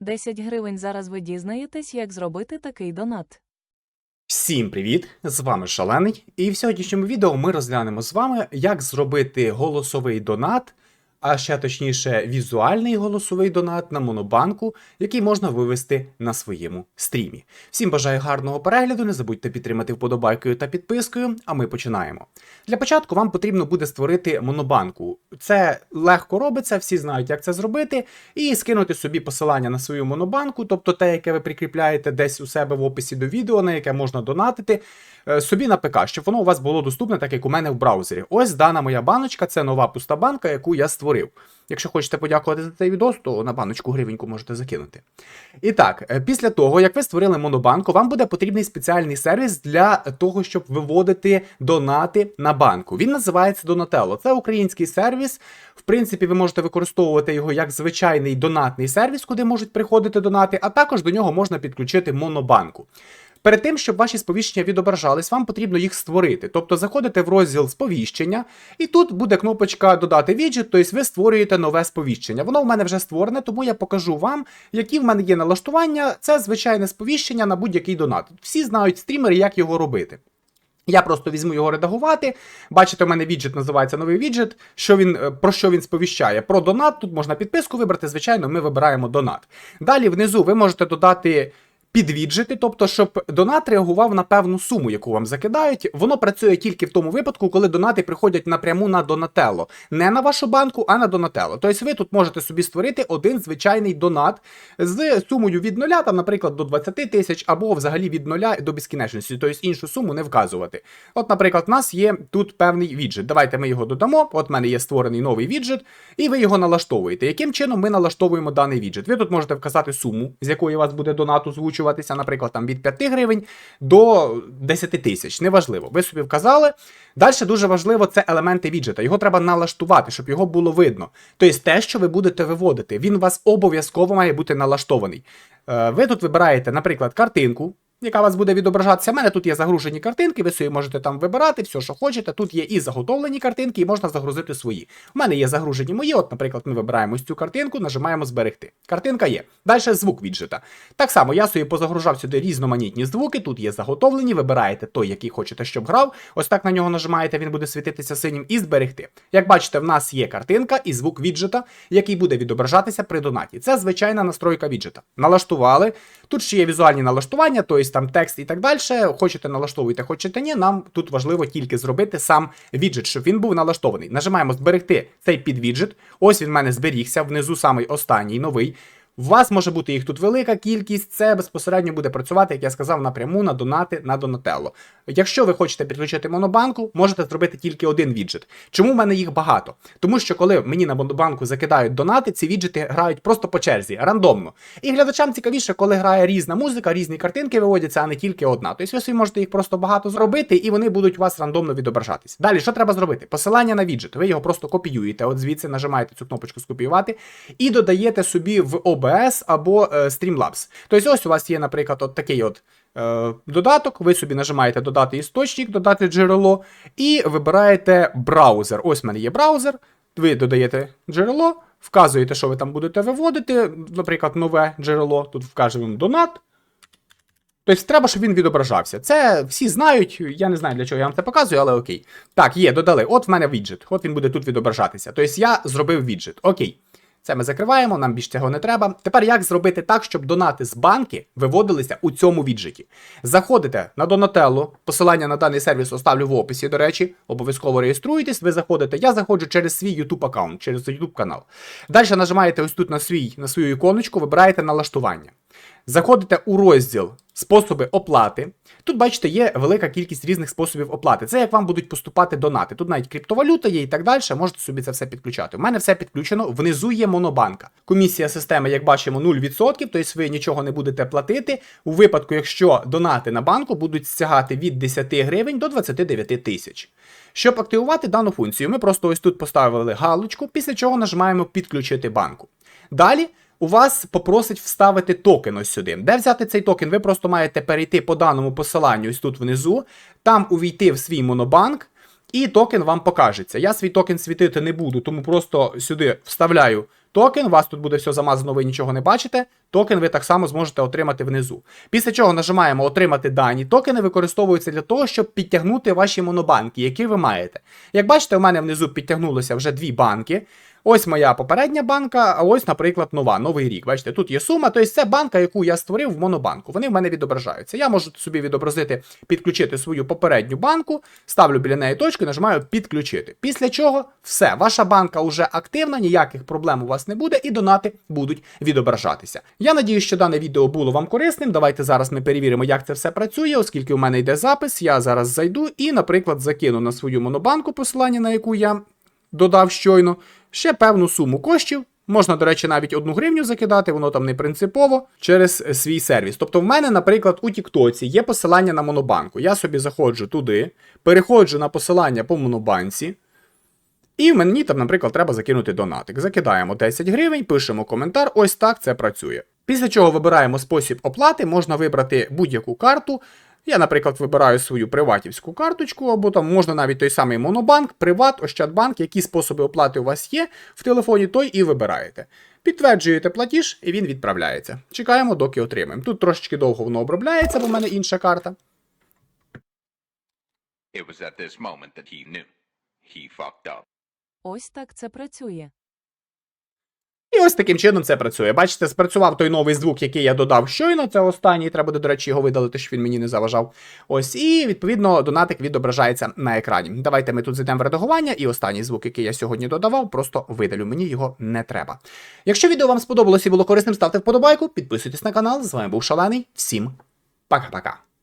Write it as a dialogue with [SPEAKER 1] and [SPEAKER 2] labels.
[SPEAKER 1] Десять гривень зараз ви дізнаєтесь, як зробити такий донат.
[SPEAKER 2] Всім привіт! З вами Шалений, і в сьогоднішньому відео ми розглянемо з вами, як зробити голосовий донат, а ще точніше, візуальний голосовий донат на монобанку, який можна вивести на своєму стрімі. Всім бажаю гарного перегляду, не забудьте підтримати вподобайкою та підпискою, а ми починаємо. Для початку вам потрібно буде створити монобанку. Це легко робиться, всі знають, як це зробити, і скинути собі посилання на свою монобанку, тобто те, яке ви прикріпляєте десь у себе в описі до відео, на яке можна донатити, е, собі на ПК, щоб воно у вас було доступне, так як у мене в браузері. Ось дана моя баночка, це нова пуста банка, яку я створив. Якщо хочете подякувати за цей відос, то на баночку гривеньку можете закинути. І так, е, після того, як ви створили монобанку, вам буде потрібний спеціальний сервіс для того, щоб виводити донати на банку. Він називається Donatello. Це український сервіс. В принципі, ви можете використовувати його як звичайний донатний сервіс, куди можуть приходити донати, а також до нього можна підключити монобанку. Перед тим, щоб ваші сповіщення відображались, вам потрібно їх створити. Тобто заходите в розділ сповіщення, і тут буде кнопочка Додати віджит, тобто ви створюєте нове сповіщення. Воно в мене вже створене, тому я покажу вам, які в мене є налаштування. Це звичайне сповіщення на будь-який донат. Всі знають стрімери, як його робити. Я просто візьму його редагувати. Бачите, у мене віджит називається новий віджит. Що він, е, про що він сповіщає? Про донат. Тут можна підписку вибрати. Звичайно, ми вибираємо донат. Далі внизу ви можете додати. Підвіджити, тобто, щоб донат реагував на певну суму, яку вам закидають. Воно працює тільки в тому випадку, коли донати приходять напряму на Донателло. Не на вашу банку, а на Донателло. Тобто ви тут можете собі створити один звичайний донат з сумою від нуля, там, наприклад, до 20 тисяч, або взагалі від нуля до безкінечності, тобто іншу суму не вказувати. От, наприклад, у нас є тут певний віджит. Давайте ми його додамо. От в мене є створений новий віджит, і ви його налаштовуєте. Яким чином ми налаштовуємо даний віджит? Ви тут можете вказати суму, з якої у вас буде донат озвучувати озвучуватися, наприклад, там від 5 гривень до 10 тисяч. Неважливо. Ви собі вказали. Далі дуже важливо це елементи віджета. Його треба налаштувати, щоб його було видно. Тобто те, що ви будете виводити, він у вас обов'язково має бути налаштований. Е, Ви тут вибираєте, наприклад, картинку. Яка у вас буде відображатися. У мене тут є загружені картинки, ви собі можете там вибирати все, що хочете. Тут є і заготовлені картинки, і можна загрузити свої. У мене є загружені мої. От, наприклад, ми вибираємо цю картинку, нажимаємо зберегти. Картинка є. Далі звук віджита. Так само я собі позагружав сюди різноманітні звуки. Тут є заготовлені, вибираєте той, який хочете, щоб грав. Ось так на нього нажимаєте, він буде світитися синім і зберегти. Як бачите, в нас є картинка і звук віджита, який буде відображатися при донаті. Це звичайна настройка віджита. Налаштували. Тут ще є візуальні налаштування, тобто там текст і так далі. Хочете налаштовуйте, хочете ні. Нам тут важливо тільки зробити сам віджит, щоб він був налаштований. Нажимаємо зберегти цей підвіджит. Ось він в мене зберігся, внизу самий останній новий. У вас може бути їх тут велика кількість, це безпосередньо буде працювати, як я сказав, напряму на донати на Донателло. Якщо ви хочете підключити монобанку, можете зробити тільки один віджит. Чому в мене їх багато? Тому що коли мені на монобанку закидають донати, ці віджити грають просто по черзі, рандомно. І глядачам цікавіше, коли грає різна музика, різні картинки виводяться, а не тільки одна. Тобто ви собі можете їх просто багато зробити, і вони будуть у вас рандомно відображатись. Далі, що треба зробити? Посилання на віджит. Ви його просто копіюєте, от звідси нажимаєте цю кнопочку скопіювати і додаєте собі в OBS або е, Streamlabs. Тобто, ось у вас є, наприклад, от такий от. е, Додаток, ви собі нажимаєте додати істочник, додати джерело, і вибираєте браузер. Ось в мене є браузер. Ви додаєте джерело, вказуєте, що ви там будете виводити, наприклад, нове джерело. Тут вкажемо донат. Тобто треба, щоб він відображався. Це всі знають, я не знаю, для чого я вам це показую, але окей. Так, є, додали. От в мене віджит. От він буде тут відображатися. Тобто я зробив віджит. Окей. Це ми закриваємо, нам більше цього не треба. Тепер як зробити так, щоб донати з банки виводилися у цьому віджиті? Заходите на Donatello, посилання на даний сервіс оставлю в описі, до речі, обов'язково реєструєтесь, ви заходите. Я заходжу через свій YouTube аккаунт, через YouTube канал. Далі нажимаєте ось тут на свій, на свою іконочку, вибираєте налаштування. Заходите у розділ Способи оплати. Тут, бачите, є велика кількість різних способів оплати. Це як вам будуть поступати донати. Тут навіть криптовалюта є і так далі. Можете собі це все підключати. У мене все підключено. Внизу є монобанка. Комісія системи, як бачимо, 0%, тобто ви нічого не будете платити. У випадку, якщо донати на банку будуть стягати від 10 гривень до 29 тисяч. Щоб активувати дану функцію, ми просто ось тут поставили галочку, після чого нажимаємо підключити банку. Далі. У вас попросить вставити токен ось сюди. Де взяти цей токен? Ви просто маєте перейти по даному посиланню ось тут внизу, там увійти в свій монобанк, і токен вам покажеться. Я свій токен світити не буду, тому просто сюди вставляю токен. У вас тут буде все замазано, ви нічого не бачите. Токен ви так само зможете отримати внизу. Після чого нажимаємо Отримати дані. Токени використовуються для того, щоб підтягнути ваші монобанки, які ви маєте. Як бачите, у мене внизу підтягнулося вже дві банки. Ось моя попередня банка, а ось, наприклад, нова, новий рік. Бачите, тут є сума, тобто це банка, яку я створив в монобанку. Вони в мене відображаються. Я можу собі відобразити, підключити свою попередню банку, ставлю біля неї точку нажимаю підключити. Після чого все, ваша банка вже активна, ніяких проблем у вас не буде, і донати будуть відображатися. Я надію, що дане відео було вам корисним. Давайте зараз ми перевіримо, як це все працює, оскільки у мене йде запис. Я зараз зайду і, наприклад, закину на свою монобанку посилання, на яку я додав щойно, ще певну суму коштів. Можна, до речі, навіть одну гривню закидати, воно там не принципово через е, свій сервіс. Тобто, в мене, наприклад, у Тіктоці є посилання на монобанку. Я собі заходжу туди, переходжу на посилання по монобанці. І мені там, наприклад, треба закинути донатик. Закидаємо 10 гривень, пишемо коментар, ось так це працює. Після чого вибираємо спосіб оплати, можна вибрати будь-яку карту. Я, наприклад, вибираю свою приватівську карточку, або там можна навіть той самий Монобанк, Приват, Ощадбанк, які способи оплати у вас є в телефоні, той і вибираєте. Підтверджуєте платіж, і він відправляється. Чекаємо, доки отримаємо. Тут трошечки довго воно обробляється, бо в мене інша карта.
[SPEAKER 1] Ось так це працює.
[SPEAKER 2] І ось таким чином це працює. Бачите, спрацював той новий звук, який я додав щойно. Це останній. Треба, буде, до речі, його видалити, щоб він мені не заважав. Ось, і відповідно донатик відображається на екрані. Давайте ми тут зайдемо в редагування, і останній звук, який я сьогодні додавав, просто видалю. Мені його не треба. Якщо відео вам сподобалось і було корисним, ставте вподобайку, підписуйтесь на канал. З вами був Шалений. Всім пока-пока.